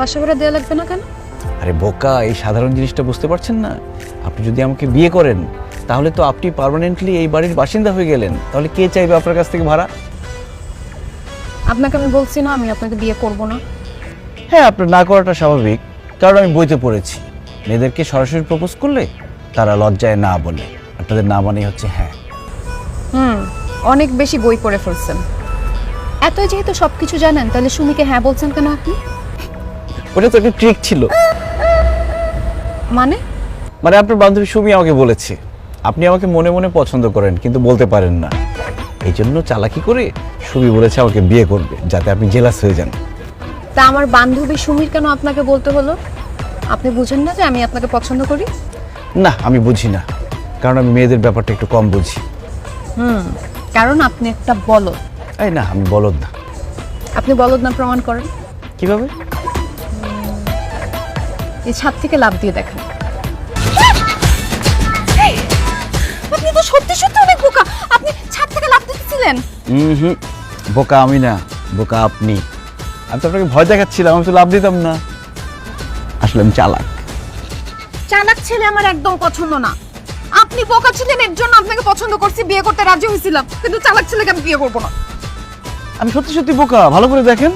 বাসা ভাড়া দেওয়া লাগবে না কেন? আরে বোকা এই সাধারণ জিনিসটা বুঝতে পারছেন না? আপনি যদি আমাকে বিয়ে করেন তাহলে তো আপনি পার্মানেন্টলি এই বাড়ির বাসিন্দা হয়ে গেলেন। তাহলে কে চাইবে আপনার কাছ থেকে ভাড়া? আপনাকে আমি বলছি না আমি আপনাকে বিয়ে করব না। হ্যাঁ আপনার না করাটা স্বাভাবিক কারণ আমি বইতে পড়েছি। মেয়েদেরকে সরাসরি প্রপোজ করলে তারা লজ্জায় না বলে। আর তাদের না মানে হচ্ছে হ্যাঁ। হুম অনেক বেশি বই পড়ে ফেলছেন। এতই যেহেতু সবকিছু জানেন তাহলে সুমিকে হ্যাঁ বলছেন কেন আপনি? ওটা তো একটা ট্রিক ছিল। মানে? মানে আপনার বান্ধবী সুমি আমাকে বলেছে আপনি আমাকে মনে মনে পছন্দ করেন কিন্তু বলতে পারেন না। এই জন্য চালাকি করে সুমি বলেছে আমাকে বিয়ে করবে যাতে আপনি জেলাস হয়ে যান। তা আমার বান্ধবী সুমির কেন আপনাকে বলতে হলো? আপনি বুঝেন না যে আমি আপনাকে পছন্দ করি? না আমি বুঝি না। কারণ আমি মেয়েদের ব্যাপারটা একটু কম বুঝি। হুম কারণ আপনি একটা বলদ। এই না আমি বলদ না। আপনি বলদ না প্রমাণ করেন। কীভাবে? এই ছাদ থেকে লাভ দিয়ে দেখেন। আপনি তো সত্যি সত্যি অনেক বোকা। আপনি ছাদ থেকে লাভ দিতেছিলেন। হুম বোকা আমি না বোকা আপনি। আমি তো আপনাকে ভয় দেখাচ্ছিলাম আমি তো লাভ দিতাম না। আসলে আমি চালাক। চালাক ছেলে আমার একদম পছন্দ না। আপনি বোকা ছিলেন এর জন্য আপনাকে পছন্দ করছি বিয়ে করতে রাজি হয়েছিলাম। কিন্তু চালাক ছেলেকে আমি বিয়ে করব না। আমি সত্যি সত্যি বোকা ভালো করে দেখেন।